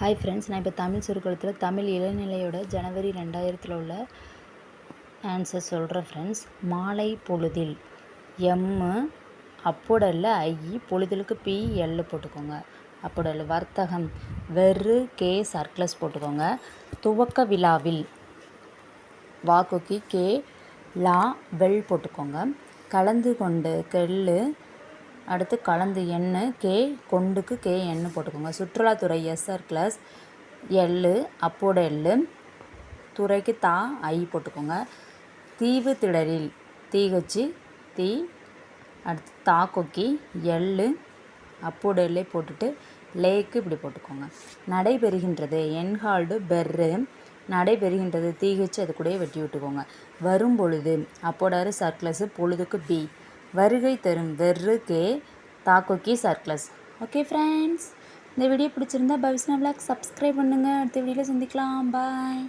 Hi friends நான் இப்போ தமிழ் சுருக்கத்தில் தமிழ் இளநிலையோட ஜனவரி ரெண்டாயிரத்தில் உள்ள ஆன்சர் சொல்கிறேன் ஃப்ரெண்ட்ஸ் மாலை பொழுதில். எம்மு அப்போடல்ல ஐ பொழுதலுக்கு பி எல்லு போட்டுக்கோங்க. அப்போடல்ல வர்த்தகம். வெறு கே சர்க்ளஸ் போட்டுக்கோங்க. துவக்க விழாவில். வாக்குக்கு கே லா வெல் போட்டுக்கோங்க. கலந்து கொண்டு கெல்லு அடுத்து கலந்து எண்ணு கே கொண்டுக்கு கே எண்ணு போட்டுக்கோங்க. சுற்றுலாத்துறை எஸ்ஆர் கிளாஸ் எள்ளு அப்போட எள்ளு துறைக்கு தா ஐ போட்டுக்கோங்க. தீவு திடலில் தீகச்சி தீ அடுத்து தா கொக்கி எள்ளு அப்போட எல்லை போட்டுட்டு லேக்கு இப்படி போட்டுக்கோங்க. நடைபெறுகின்றது என்ஹால்டு பெர்ரு நடைபெறுகின்றது தீகச்சு அது கூடயே வெட்டி விட்டுக்கோங்க. வரும் பொழுது அப்போடாரு சர்க்கிளஸு பொழுதுக்கு பி வருகை தரும் வெர்ரு கே தாக்கோக்கி சர்க்ளஸ் ஓகே ஃப்ரெண்ட்ஸ் இந்த வீடியோ பிடிச்சிருந்தா பவிஷ்ணா விளாக் சப்ஸ்கிரைப் பண்ணுங்கள் அடுத்த வீடியோவில் சந்திக்கலாம். பாய்